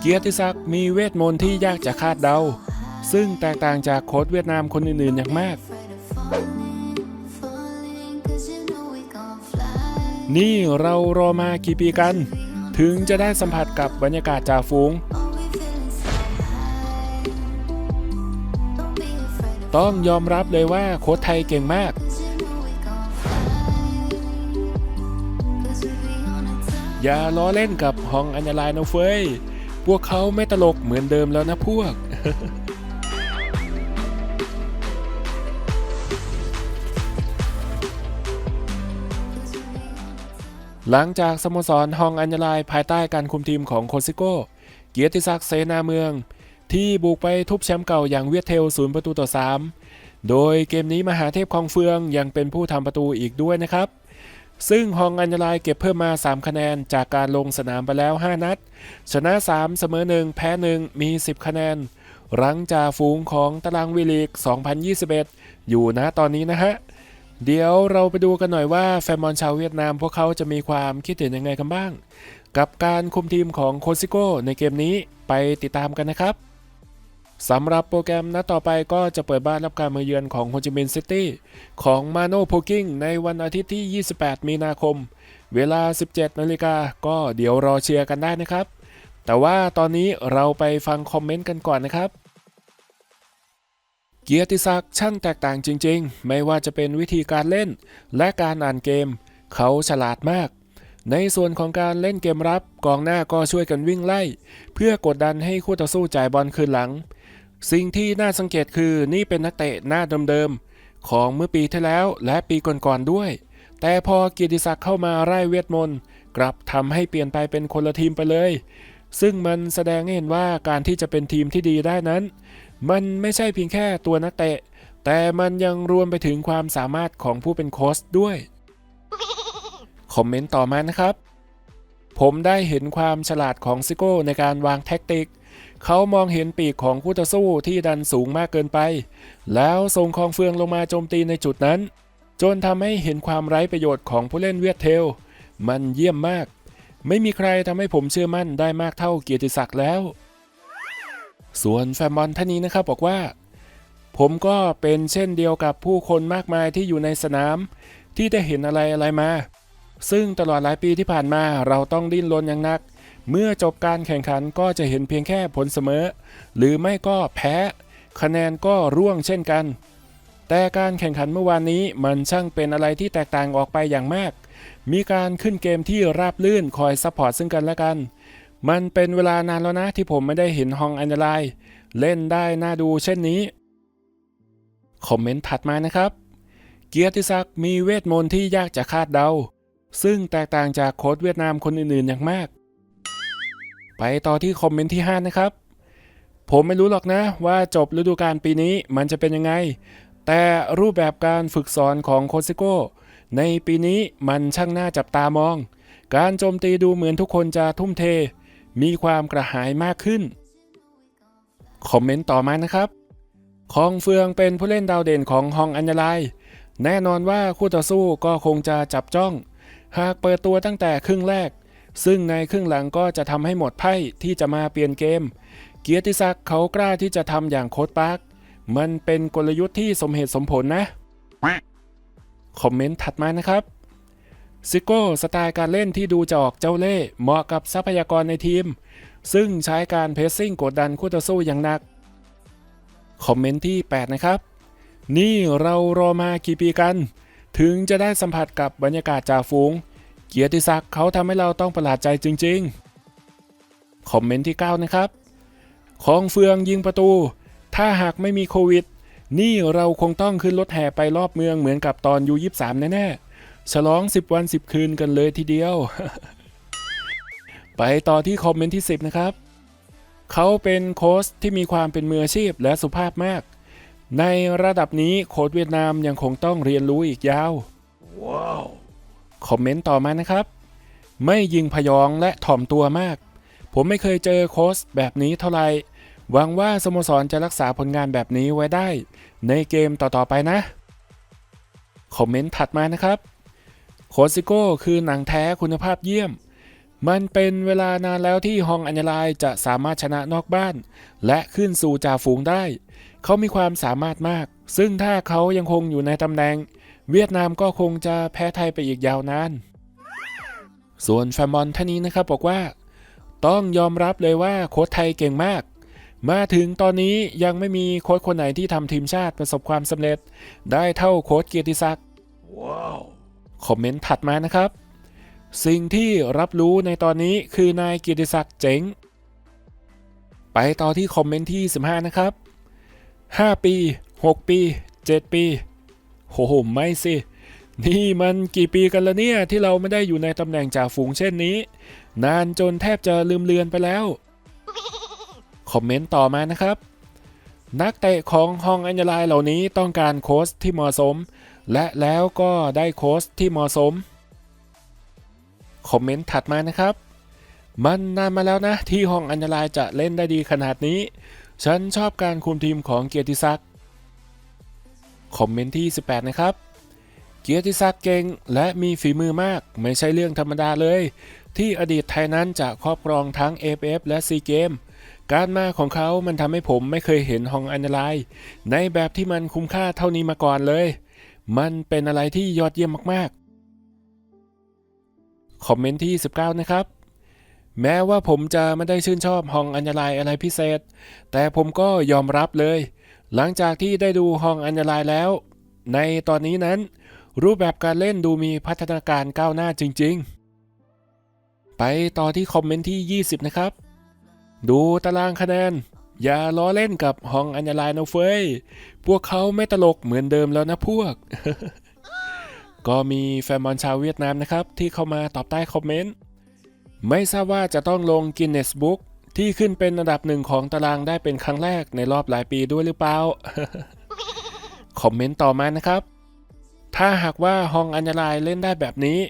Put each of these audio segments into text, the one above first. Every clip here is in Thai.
เกียรติศักดิ์มีเวทมนต์ที่ยากจะคาดเดา ซึ่งแตกต่างจากโค้ชเวียดนามคนอื่นๆอย่างมาก นี่เรารอมากี่ปีกัน ถึงจะได้สัมผัสกับบรรยากาศจ่าฝูง ต้องยอมรับเลยว่าโค้ชไทยเก่งมาก อย่าล้อเล่นกับฮองอัญญาลายนะเฟยพวกเขาไม่ตลกเหมือนเดิมแล้วนะพวก หลังจากสโมสรฮองอัญญาลายภายใต้การคุมทีมของโคซิโก้ เกียรติศักดิ์เสนาเมือง ที่บุกไปทุบแชมป์เก่าอย่างเวียดเทลศูนย์ประตูต่อ 3 โดยเกมนี้มหาเทพคองเฟืองยังเป็นผู้ทำประตูอีกด้วยนะครับ ซึ่งฮองอัญญาลายเก็บเพิ่มมา 3 คะแนนจากการลงสนามไปแล้ว 5 นัด ชนะ 3 เสมอ 1 แพ้ 1 มี 10 คะแนนรังจ่าฝูงของตารางวีลีก 2021 อยู่นะตอนนี้นะฮะ เดี๋ยวเราไปดูกันหน่อยว่า แฟนบอลชาวเวียดนามพวกเขาจะมีความคิดเห็นยังไงกันบ้าง กับการคุมทีมของโคซิโก้ในเกมนี้ไปติดตามกันนะครับ สำหรับโปรแกรมนัดต่อไปก็จะเปิดบ้านรับการมาเยือนของโฮจิมินห์ซิตี้ของมาโนโพกิ้งในวันอาทิตย์ที่ 28 มีนาคม เวลา 17 นาฬิกาก็เดี๋ยวรอเชียร์กันได้นะครับ แต่ว่าตอนนี้เราไปฟังคอมเมนต์กันก่อนนะครับ เกียรติศักดิ์ช่างแตกต่างจริงๆ ไม่ว่าจะเป็นวิธีการเล่น และการอ่านเกม เขาฉลาดมากในส่วนของการเล่นเกมรับกองหน้าก็ช่วยกันวิ่งไล่ เพื่อกดดันให้คู่ต่อสู้จ่ายบอลคืนหลัง สิ่งที่น่าสังเกตคือนี่เป็นนักเตะหน้าเดิมๆของเมื่อปีที่แล้วและปีก่อนๆด้วย แต่พอเกียรติศักดิ์เข้ามาไล่เวทมนต์กลับทำให้เปลี่ยนไปเป็นคนละทีมไปเลย ซึ่งมันแสดงให้เห็นว่าการที่จะเป็นทีมที่ดีได้นั้น มันไม่ใช่เพียงแค่ตัวนักเตะ แต่มันยังรวมไปถึงความสามารถของผู้เป็นโค้ชด้วย คอมเมนต์ต่อมานะครับ ผมได้เห็นความฉลาดของซิโก้ในการวางแท็กติก เขามองเห็นปีกของคู่ต่อสู้ที่ดันสูงมากเกินไป แล้วส่งคองเฟืองลงมาโจมตีในจุดนั้น จนทำให้เห็นความไร้ประโยชน์ของผู้เล่นเวียดเทล มันเยี่ยมมาก ไม่มีใครทำให้ผมเชื่อมั่นได้มากเท่าเกียรติศักดิ์แล้ว ส่วนแฟนบอลท่านนี้นะครับบอกว่า ผมก็เป็นเช่นเดียวกับผู้คนมากมายที่อยู่ในสนาม ที่ได้เห็นอะไรอะไรมา ซึ่งตลอดหลายปีที่ผ่านมาเราต้องดิ้นรนอย่างหนัก เมื่อจบการแข่งขันก็จะเห็นเพียงแค่ผลเสมอ หรือไม่ก็แพ้ คะแนนก็ร่วงเช่นกัน แต่การแข่งขันเมื่อวานนี้มันช่างเป็นอะไรที่แตกต่างออกไปอย่างมาก มีการขึ้นเกมที่ราบลื่นคอยซัพพอร์ตซึ่งกันและกัน มันเป็นเวลานานแล้วนะที่ผมไม่ได้เห็นฮองอันดไลน์เล่นได้น่าดูเช่นนี้ คอมเมนต์ถัดมานะครับ เกียรติศักดิ์มีเวทมนต์ที่ยากจะคาดเดา ซึ่งแตกต่างจากโค้ชเวียดนามคนอื่นๆอย่างมาก ไปต่อที่คอมเมนต์ที่ 5 นะครับ ผมไม่รู้หรอกนะว่าจบฤดูกาลปีนี้มันจะเป็นยังไง แต่รูปแบบการฝึกสอนของโคซิโก้ ในปีนี้มันช่างน่าจับตามอง การโจมตีดูเหมือนทุกคนจะทุ่มเท มีความกระหายมากขึ้น คอมเมนต์ต่อมานะครับคองเฟืองเป็นผู้เล่นดาวเด่นของฮองอัญญาลายแน่นอนว่าคู่ต่อสู้ก็คงจะจับจ้อง หากเปิดตัวตั้งแต่ครึ่งแรก ซึ่งในครึ่งหลังก็จะทำให้หมดไพ่ที่จะมาเปลี่ยนเกม เกียรติศักดิ์เขากล้าที่จะทำอย่างโค้ดปาร์คมันเป็นกลยุทธ์ที่สมเหตุสมผลนะ คอมเมนต์ถัดมานะครับซิโก้สไตล์การเล่นที่ดูจะออกเจ้าเล่ห์เหมาะกับทรัพยากรในทีม ซึ่งใช้การเพรสซิ่งกดดันคู่ต่อสู้อย่างหนัก คอมเมนต์ที่ 8 นะครับ นี่เรารอมากี่ปีกัน ถึงจะได้สัมผัสกับบรรยากาศจ่าฝูง เกียรติศักดิ์เขาทำให้เราต้องประหลาดใจจริงๆ คอมเมนต์ที่ 9 นะครับ ของเฟืองยิงประตู ถ้าหากไม่มีโควิด นี่เราคงต้องขึ้นรถแห่ไปรอบเมืองเหมือนกับตอนยูยี่สามแน่ๆ ฉลอง 10 วัน 10 คืนกันเลยทีเดียว ไปต่อที่คอมเมนต์ที่ 10 นะครับ เขาเป็นโค้ชที่มีความเป็นมืออาชีพและสุภาพมาก ในระดับนี้โค้ชเวียดนามยังคงต้องเรียนรู้อีกยาวว้าวคอมเมนต์ต่อมานะครับ ไม่ยิงพยองและถ่อมตัวมาก ผมไม่เคยเจอโค้ชแบบนี้เท่าไหร่หวังว่าสโมสรจะรักษาผลงานแบบนี้ไว้ได้ ในเกมต่อๆไปนะคอมเมนต์ถัดมานะครับโคซิโก้คือหนังแท้คุณภาพเยี่ยม มันเป็นเวลานานแล้วที่ฮองอัญญาลายจะสามารถชนะนอกบ้าน และขึ้นสู่จ่าฝูงได้ เขามีความสามารถมาก ซึ่งถ้าเขายังคงอยู่ในตำแหน่ง เวียดนามก็คงจะแพ้ไทยไปอีกยาวนาน ส่วนแฟนบอลท่านนี้นะครับบอกว่า ต้องยอมรับเลยว่าโค้ชไทยเก่งมาก มาถึงตอนนี้ยังไม่มีโค้ชคนไหนที่ทำทีมชาติประสบความสำเร็จ ได้เท่าโค้ชเกียรติศักดิ์คอมเมนต์ถัดมานะครับ สิ่งที่รับรู้ในตอนนี้คือนายเกียรติศักดิ์เจ๋ง ไปต่อที่คอมเมนต์ที่ 15 นะครับ 5 ปี 6 ปี 7 ปีโหไม่สิ นี่มันกี่ปีกันละเนี่ยที่เราไม่ได้อยู่ในตำแหน่งจ่าฝูงเช่นนี้ นานจนแทบจะลืมเลือนไปแล้ว คอมเมนต์ต่อมานะครับ นักเตะของฮองอัญญาลายเหล่านี้ต้องการโค้ชที่เหมาะสม และแล้วก็ได้โค้ชที่เหมาะสม คอมเมนต์ถัดมานะครับ มันนานมาแล้วนะที่ฮองอัญญาลายจะเล่นได้ดีขนาดนี้ ฉันชอบการคุมทีมของเกียรติศักดิ์คอมเมนต์ที่ 18 นะครับ เกียรติศักดิ์เก่งและมีฝีมือมาก ไม่ใช่เรื่องธรรมดาเลย ที่อดีตไทยนั้นจะครอบครองทั้ง AFF และ SEA Games การมาของเขามันทำให้ผมไม่เคยเห็นฮองอันนาลายในแบบที่มันคุ้มค่าเท่านี้มาก่อนเลย มันเป็นอะไรที่ยอดเยี่ยมมากๆ คอมเมนต์ที่ 19 นะครับ แม้ว่าผมจะไม่ได้ชื่นชอบฮองอัญญาลายอะไรพิเศษ แต่ผมก็ยอมรับเลย หลังจากที่ได้ดูฮองอัญญาลายแล้ว ในตอนนี้นั้น รูปแบบการเล่นดูมีพัฒนาการก้าวหน้าจริง ๆ ไปต่อที่คอมเมนต์ที่ 20 นะครับ ดูตารางคะแนน อย่าล้อเล่นกับฮองอัญญลายนะเฟยพวกเขาไม่ตลกเหมือนเดิมแล้วนะพวก ก็มีแฟนบอลชาวเวียดนามนะครับ ที่เข้ามาตอบใต้คอมเมนต์ ไม่ทราบว่าจะต้องลงกินเนสบุ๊กที่ขึ้นเป็นอันดับหนึ่งของตารางได้เป็นครั้งแรกในรอบหลายปีด้วยหรือเปล่า คอมเมนต์ต่อมานะครับ ถ้าหากว่าฮองอัญญาลายเล่นได้แบบนี้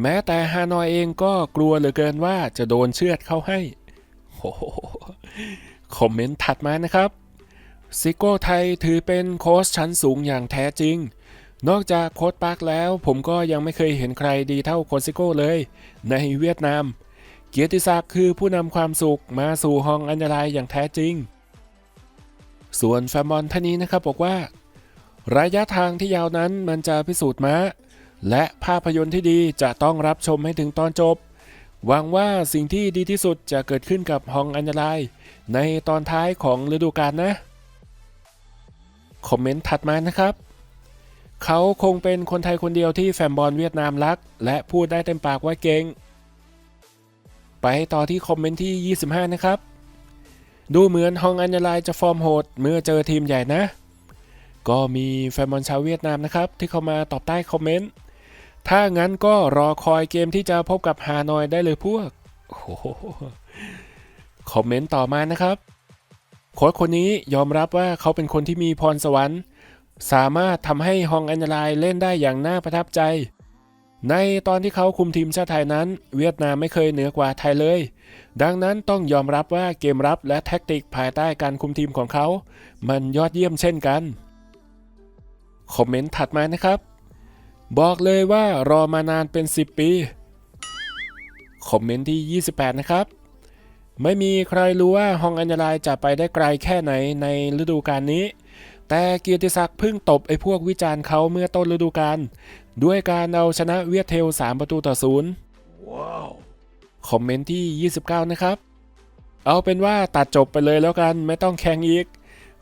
แม้แต่ฮานอยเองก็กลัวเหลือเกินว่าจะโดนเชือดเข้าให้โอ้โหคอมเมนต์ถัดมานะครับซิโก้ไทยถือเป็นโค้ชชั้นสูงอย่างแท้จริง นอกจากโค้ชปาร์คแล้ว ผมก็ยังไม่เคยเห็นใครดีเท่าโค้ชซิโก้เลย ในเวียดนาม เกียรติศักดิ์คือผู้นำความสุขมาสู่ฮองอัญญาลายอย่างแท้จริง ส่วนแฟนบอลท่านนี้นะครับบอกว่า ระยะทางที่ยาวนั้นมันจะพิสูจน์ม้า และภาพยนตร์ที่ดีจะต้องรับชมให้ถึงตอนจบ หวังว่าสิ่งที่ดีที่สุดจะเกิดขึ้นกับฮองอัญญาลายในตอนท้ายของฤดูกาลนะ คอมเมนต์ถัดมานะครับเขาคงเป็นคนไทยคนเดียวที่แฟนบอลเวียดนามรัก และพูดได้เต็มปากว่าเก่ง ไปต่อที่คอมเมนต์ที่ 25 นะครับ ดูเหมือนฮองอัญญาลายจะฟอร์มโหดเมื่อเจอทีมใหญ่นะ ก็มีแฟนบอลชาวเวียดนามนะครับ ที่เข้ามาตอบใต้คอมเมนต์ ถ้างั้นก็รอคอยเกมที่จะพบกับฮานอยได้เลยพวกโอ้โหคอมเมนต์ต่อมานะครับโค้ชคนนี้ยอมรับว่าเขาเป็นคนที่มีพรสวรรค์ สามารถทำให้ฮองอัญญาลายเล่นได้อย่างน่าประทับใจ ในตอนที่เขาคุมทีมชาติไทยนั้น เวียดนามไม่เคยเหนือกว่าไทยเลย ดังนั้นต้องยอมรับว่าเกมรับและแท็กติกภายใต้การคุมทีมของเขา มันยอดเยี่ยมเช่นกัน คอมเมนต์ถัดมานะครับ บอกเลยว่ารอมานานเป็น 10 ปี คอมเมนต์ที่ 28 นะครับ ไม่มีใครรู้ว่าฮองอัญญาลายจะไปได้ไกลแค่ไหนในฤดูกาลนี้แต่เกียรติศักดิ์เพิ่งตบไอ้พวกวิจารณ์เขาเมื่อต้นฤดูกาล ด้วยการเอาชนะเวียดเทล 3 ประตูต่อศูนย์คอมเมนต์ที่ 29 นะครับ เอาเป็นว่าตัดจบไปเลยแล้วกันไม่ต้องแข่งอีก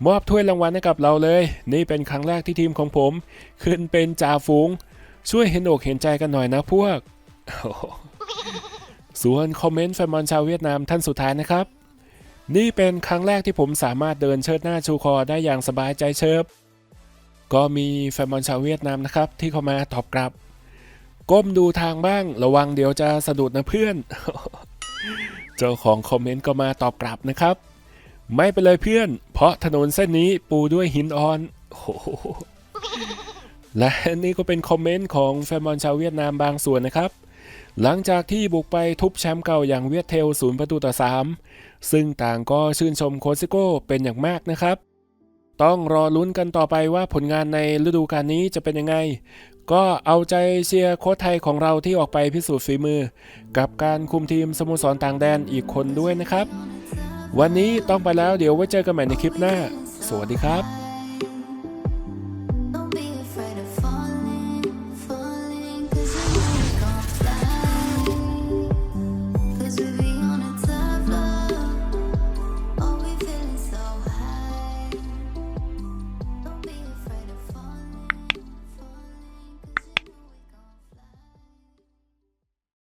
มอบถ้วยรางวัลให้กับเราเลย นี่เป็นครั้งแรกที่ทีมของผม ขึ้นเป็นจ่าฝูง ช่วยเห็นอกเห็นใจกันหน่อยนะพวกโอ้โหส่วนคอมเมนต์แฟนบอลชาวเวียดนามท่านสุดท้ายนะครับ นี่เป็นครั้งแรกที่ผมสามารถเดินเชิดหน้าชูคอได้อย่างสบายใจเชิบ ก็มีแฟนบอลชาวเวียดนามนะครับ ที่เข้ามาตอบกลับ ก้มดูทางบ้างระวังเดี๋ยวจะสะดุดนะเพื่อน เจ้าของคอมเมนต์ก็มาตอบกลับนะครับ ไม่เป็นเลยเพื่อน เพราะถนนเส้นนี้ปูด้วยหินอ่อนโอ้โหและนี่ก็เป็นคอมเมนต์ของแฟนบอลชาวเวียดนามบางส่วนนะครับ หลังจากที่บุกไปทุบแชมป์เก่าอย่างเวียดเทลศูนย์ประตูต่อ 3 ซึ่งต่างก็ชื่นชมโคชซิโก้เป็นอย่างมากนะครับ ต้องรอลุ้นกันต่อไปว่าผลงานในฤดูกาลนี้จะเป็นยังไง ก็เอาใจเชียร์โค้ชไทยของเราที่ออกไปพิสูจน์ฝีมือ กับการคุมทีมสโมสรต่างแดนอีกคนด้วยนะครับ วันนี้ต้องไปแล้วเดี๋ยวไว้เจอกันใหม่ในคลิปหน้า สวัสดีครับ